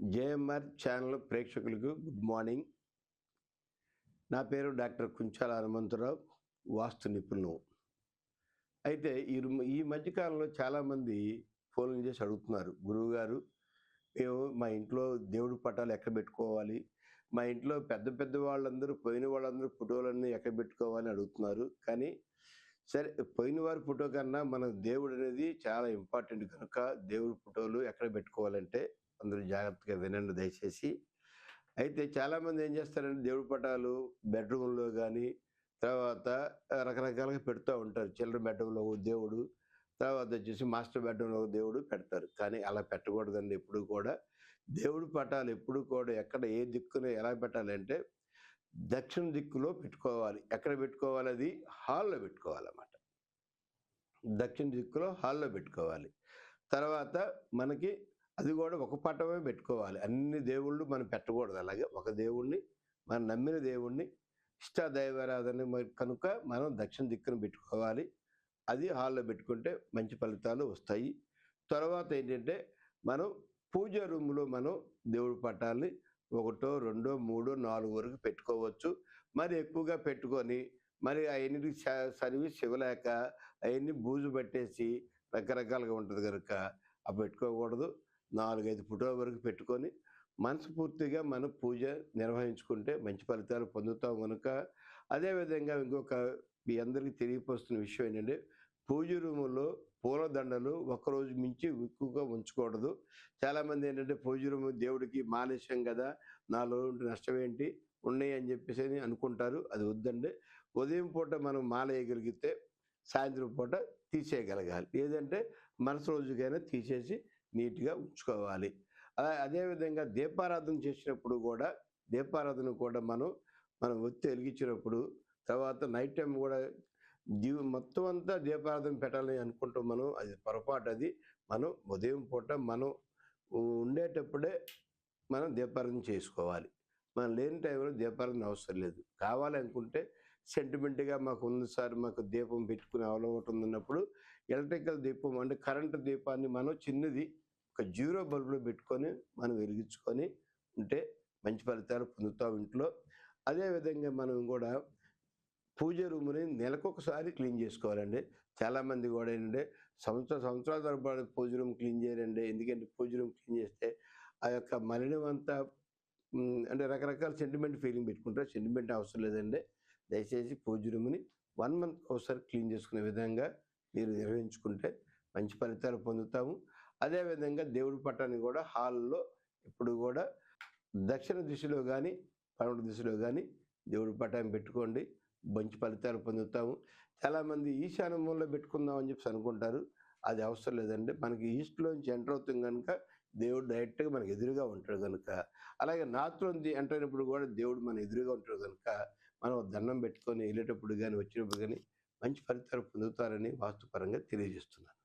JMR channel ప్రేక్షకులకు good morning. నా పేరు డాక్టర్ కుంచాల హనుమంతరావు వాస్తు నిపుణులు. అయితే ఈ ఈ మధ్యకాలంలో చాలామంది ఫోన్లు చేసి అడుగుతున్నారు. గురువుగారు మేము మా ఇంట్లో దేవుడి పటాలు ఎక్కడ పెట్టుకోవాలి మా ఇంట్లో పెద్ద పెద్ద వాళ్ళందరూ పోయిన వాళ్ళందరూ ఫోటోలన్నీ ఎక్కడ పెట్టుకోవాలని అడుగుతున్నారు. కానీ సరే పోయిన వారి ఫోటో కన్నా మన దేవుడు అనేది చాలా ఇంపార్టెంట్. కనుక దేవుడి ఫోటోలు ఎక్కడ పెట్టుకోవాలంటే అందరూ జాగ్రత్తగా వినండి దయచేసి. అయితే చాలామంది ఏం చేస్తారంటే దేవుడి పటాలు బెడ్రూమ్లో కానీ తర్వాత రకరకాలుగా పెడుతూ ఉంటారు. చిల్డ్రన్ బెడ్రూమ్లో ఒక దేవుడు తర్వాత వచ్చేసి మాస్టర్ బెడ్రూమ్లో ఒక దేవుడు పెడతారు. కానీ అలా పెట్టకూడదండి ఎప్పుడు కూడా. దేవుడి పటాలు ఎప్పుడు కూడా ఎక్కడ ఏ దిక్కున ఎలా పెట్టాలంటే దక్షిణ దిక్కులో పెట్టుకోవాలి. ఎక్కడ పెట్టుకోవాలి అది? హాల్లో పెట్టుకోవాలన్నమాట. దక్షిణ దిక్కులో హాల్లో పెట్టుకోవాలి. తర్వాత మనకి అది కూడా ఒక పటమే పెట్టుకోవాలి. అన్ని దేవుళ్ళు మనం పెట్టకూడదు. అలాగే ఒక దేవుణ్ణి మనం నమ్మిన దేవుణ్ణి ఇష్ట దైవారాధన కనుక మనం దక్షిణ దిక్కున పెట్టుకోవాలి. అది హాల్లో పెట్టుకుంటే మంచి ఫలితాలు వస్తాయి. తర్వాత ఏంటంటే మనం పూజ రూమ్లో మనం దేవుడి పటాలని ఒకటో రెండో మూడో నాలుగు వరకు పెట్టుకోవచ్చు. మరి ఎక్కువగా పెట్టుకొని మరి అవన్నీ సర్వీస్ ఇవ్వలేక అవన్నీ బూజు పట్టేసి రకరకాలుగా ఉంటుంది కనుక అవి పెట్టుకోకూడదు. నాలుగైదు ఫోటోల వరకు పెట్టుకొని మనస్ఫూర్తిగా మనం పూజ నిర్వహించుకుంటే మంచి ఫలితాలు పొందుతాం కనుక అదేవిధంగా ఇంకొక మీ అందరికీ తెలియపోస్తున్న విషయం ఏంటంటే పూజ రూములో పూలదండలు ఒకరోజు మించి ఎక్కువగా ఉంచకూడదు. చాలామంది ఏంటంటే పూజ రూమ్ దేవుడికి మాలేశాం కదా నాలో ఉంటే నష్టం ఏంటి? ఉన్నాయి అని చెప్పేసి అని అనుకుంటారు. అది వద్దండి ఉదయం పూట మనం మాలేయగలిగితే సాయంత్రం పూట తీసేయగలగాలి. లేదంటే మనసు రోజుకైనా తీసేసి నీట్గా ఉంచుకోవాలి. అలా అదేవిధంగా దీపారాధన చేసినప్పుడు కూడా దీపారాధన కూడా మనం మనం ఒత్తి వెలిగించినప్పుడు తర్వాత నైట్ టైం కూడా దీ మొత్తం అంతా దీపారాధన పెట్టాలని అనుకుంటాం మనం. అది పొరపాటు అది. మనం ఉదయం పూట మనం ఉండేటప్పుడే మనం దీపారాధన చేసుకోవాలి. మనం లేని టైంలో దీపారాధన అవసరం లేదు. కావాలనుకుంటే సెంటిమెంట్గా మాకు ఉంది సార్ మాకు దీపం పెట్టుకునే అవలవటం ఉన్నప్పుడు ఎలక్ట్రికల్ దీపం అంటే కరెంటు దీపాన్ని మనం చిన్నది ఒక జీరో బల్బులో పెట్టుకొని మనం వెలిగించుకొని ఉంటే మంచి ఫలితాలు పొందుతాం ఇంట్లో. అదేవిధంగా మనం కూడా పూజ రూమ్ని నెలకొకసారి క్లీన్ చేసుకోవాలండి. చాలామంది కూడా ఏంటంటే సంవత్సర సంవత్సరాల తరబడి పూజ రూమ్ క్లీన్ చేయాలండి ఎందుకంటే పూజ రూమ్ క్లీన్ చేస్తే ఆ యొక్క మలినం అంతా అంటే రకరకాల సెంటిమెంట్ ఫీలింగ్ పెట్టుకుంటారు. సెంటిమెంట్ అవసరం లేదండి. దయచేసి పూజ రూమ్ని వన్ మంత్ ఒకసారి క్లీన్ చేసుకునే విధంగా మీరు నిర్వహించుకుంటే మంచి ఫలితాలు పొందుతాము. అదేవిధంగా దేవుడి పట్టాన్ని కూడా హాల్లో ఇప్పుడు కూడా దక్షిణ దిశలో కానీ పడమటి దిశలో కానీ దేవుడి పట్టాన్ని పెట్టుకోండి. మంచి ఫలితాలు పొందుతాము. చాలామంది ఈశాన్య మూలలో పెట్టుకుందాం అని చెప్పి అనుకుంటారు. అది అవసరం లేదండి. మనకి ఈస్ట్లోంచి ఎంటర్ అవుతుంది కనుక దేవుడు డైరెక్ట్గా మనకి ఎదురుగా ఉంటాడు కనుక అలాగే నార్త్లోంచి ఎంటర్ అయినప్పుడు కూడా దేవుడు మన ఎదురుగా ఉంటాడు కనుక మనం దండం పెట్టుకొని వెళ్ళేటప్పుడు కానీ వచ్చినప్పుడు కానీ మంచి ఫలితాలు పొందుతారని వాస్తుపరంగా తెలియజేస్తున్నాను.